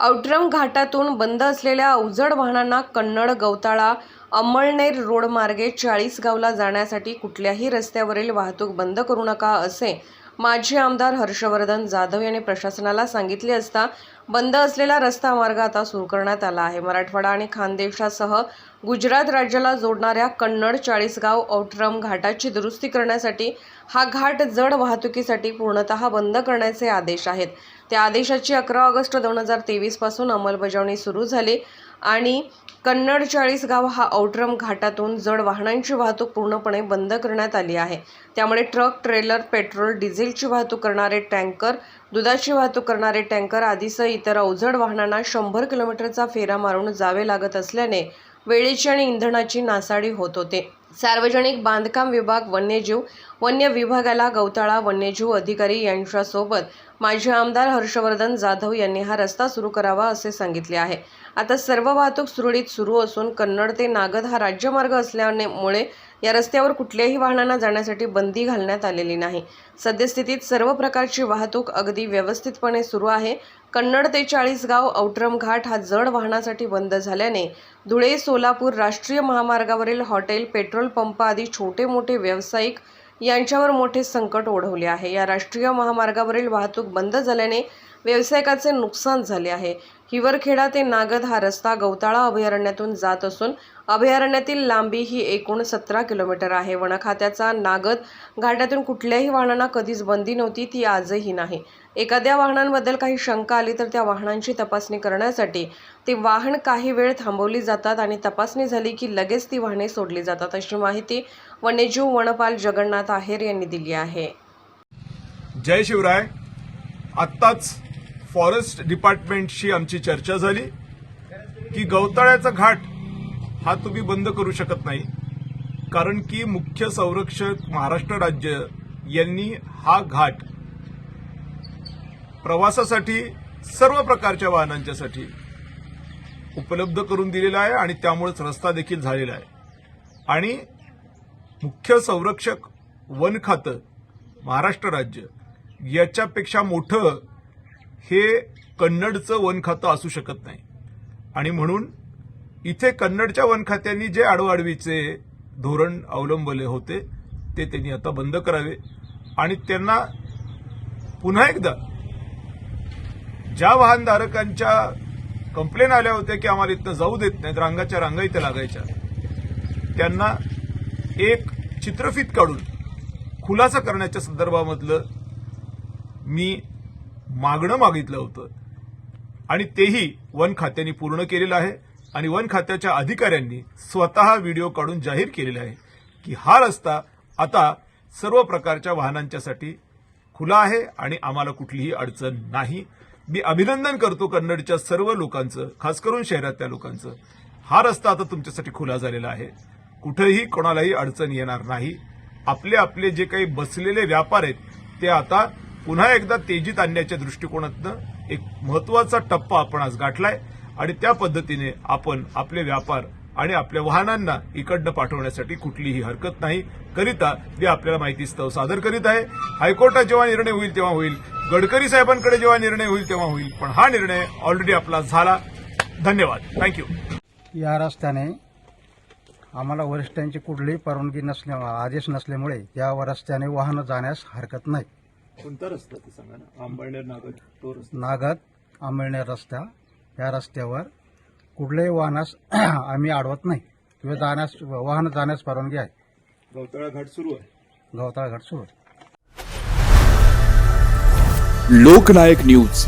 औटरम घाटातून बंद असलेल्या अवजड वाहनांना कन्नड गवताळा अंमळनेर रोड मार्गे चाळीसगावला जाण्यासाठी कुठल्याही रस्त्यावरील वाहतूक बंद करू नका असे माजी आमदार हर्षवर्धन जाधव यांनी प्रशासनाला सांगितले असता बंद असलेला रस्ता मार्ग आता सुरू करण्यात आला आहे. मराठवाडा आणि खानदेशासह गुजरात राज्याला जोडणाऱ्या कन्नड चाळीसगाव औट्रम घाटाची दुरुस्ती करण्यासाठी हा घाट जड वाहतुकीसाठी पूर्णतः बंद करण्याचे आदेश आहेत. त्या आदेशाची अकरा ऑगस्ट दोन हजार तेवीसपासून अंमलबजावणी सुरू झाली आणि कन्नड चाळीसगाव हा औट्रम घाटातून जड वाहनांची वाहतूक पूर्णपणे बंद करण्यात आली आहे. त्यामुळे ट्रक ट्रेलर पेट्रोल डिझेलची वाहतूक करणारे टँकर दुधाची वाहतूक करणारे टँकर आदीसह इतर अवजड वाहनांना शंभर किलोमीटरचा फेरा मारून जावे लागत असल्याने वेळेची आणि इंधनाची नासाडी होत होते. सार्वजनिक बांधकाम विभाग वन्यजीव वन्य विभागाला गवताळा वन्यजीव अधिकारी यांच्यासोबत माजी आमदार हर्षवर्धन जाधव यांनी हा रस्ता सुरू करावा असे सांगितले आहे. आता सर्व वाहतूक सुरळीत सुरू असून कन्नड ते नागद हा राज्यमार्ग असल्यामुळे या रस्त्यावर कुठल्याही वाहनांना जाण्यासाठी बंदी घालण्यात आलेली नाही. सद्यस्थितीत सर्व प्रकारची वाहतूक अगदी व्यवस्थितपणे सुरू आहे. कन्नड ते चाळीसगाव औट्रम घाट हा जड वाहनासाठी बंद झाल्याने धुळे सोलापूर राष्ट्रीय महामार्गावरील हॉटेल पेट्रोल पंप आदी छोटे मोठे व्यावसायिक यांच्यावर मोठे संकट ओढवले आहे. या राष्ट्रीय महामार्गावरील वाहतूक बंद झाल्याने व्यावसायिकाचे नुकसान झाले आहे. हिवरखेडा ते नागद हा रस्ता गवताळा अभयारण्यातून जात असून अभयारण्यातील लांबी ही एकूण सतरा किलोमीटर आहे. वनखात्याचा नागद घाटातून कुठल्याही वाहनांना कधीच बंदी नव्हती ती आजही नाही. एखाद्या वाहनांबद्दल काही शंका आली तर त्या वाहनांची तपासणी करण्यासाठी ती वाहन काही वेळ थांबवली जातात आणि तपासणी झाली की लगेच ती वाहने सोडली जातात अशी माहिती वन्यजीव वनपाल जगन्नाथ आहेर यांनी दिली आहे. जय शिवराय. आत्ताच फॉरेस्ट डिपार्टमेंटशी आमची चर्चा झाली की गवताळ्याचा घाट हा तुम्ही बंद करू शकत नाही. कारण की मुख्य संरक्षक महाराष्ट्र राज्य यांनी हा घाट प्रवासासाठी सर्व प्रकारच्या वाहनांच्यासाठी उपलब्ध करून दिलेला आहे आणि त्यामुळेच रस्ता देखील झालेला आहे. आणि मुख्य संरक्षक वन खातं महाराष्ट्र राज्य याच्यापेक्षा मोठं हे कन्नडचं वन खातं असू शकत नाही. आणि म्हणून इथे कन्नडच्या वन खात्यांनी जे आडवाडवीचे धोरण अवलंबले होते ते त्यांनी आता बंद करावे. आणि त्यांना पुन्हा एकदा ज्या वाहनधारकांच्या कंप्लेन आल्या होत्या की आम्हाला इथं जाऊ देत नाहीत रांगाच्या रांगा इथे लागायच्या त्यांना एक चित्रफित काढून खुलासा करण्याच्या संदर्भामधलं मी मागणं मागितलं होतं. आणि तेही वन खात्याने पूर्ण केलेलं आहे. आणि वन खात्याच्या अधिकाऱ्यांनी स्वतः व्हिडिओ काढून जाहीर केलेला आहे की हा रस्ता आता सर्व प्रकारच्या वाहनांच्यासाठी खुला आहे आणि आम्हाला कुठलीही अडचण नाही. मी अभिनंदन करतो कन्नडच्या सर्व लोकांचं खास करून शहरातल्या लोकांचं. हा रस्ता आता तुमच्यासाठी खुला झालेला आहे. कुठेही कोणालाही अडचण येणार नाही. आपले आपले जे काही बसलेले व्यापार आहेत ते आता पुन्हा एकदा तेजीत आणण्याच्या दृष्टिकोनातनं एक महत्त्वाचा टप्पा आपण आज गाठलाय आणि त्या पद्धतीने आपण आपले व्यापार आणि आपल्या वाहनांना इकडनं पाठवण्यासाठी कुठलीही हरकत नाही. करिता मी आपल्याला माहितीस्तव सादर करीत आहे. हायकोर्टात जेव्हा निर्णय होईल तेव्हा होईल. गडकरी साहेबांकडे जेव्हा निर्णय होईल तेव्हा होईल. पण हा निर्णय ऑलरेडी आपला झाला. धन्यवाद. थँक्यू या रस्त्याने आम्हाला वरिष्ठांची कुठलीही परवानगी नसल्या आदेश नसल्यामुळे या रस्त्याने वाहनं जाण्यास हरकत नाही. कोणता रस्ता ते सांगा ना? आंबळनेर नागद तो रस्ता. नागद आंबळनेर रस्ता. या रस्त्यावर कुठल्याही वाहनास आम्ही अडवत नाही. किंवा जाण्यास वाहनं जाण्यास परवानगी आहे. गवताळा घाट सुरू आहे. गवताळघाट सुरू आहे. लोकनायक न्यूज.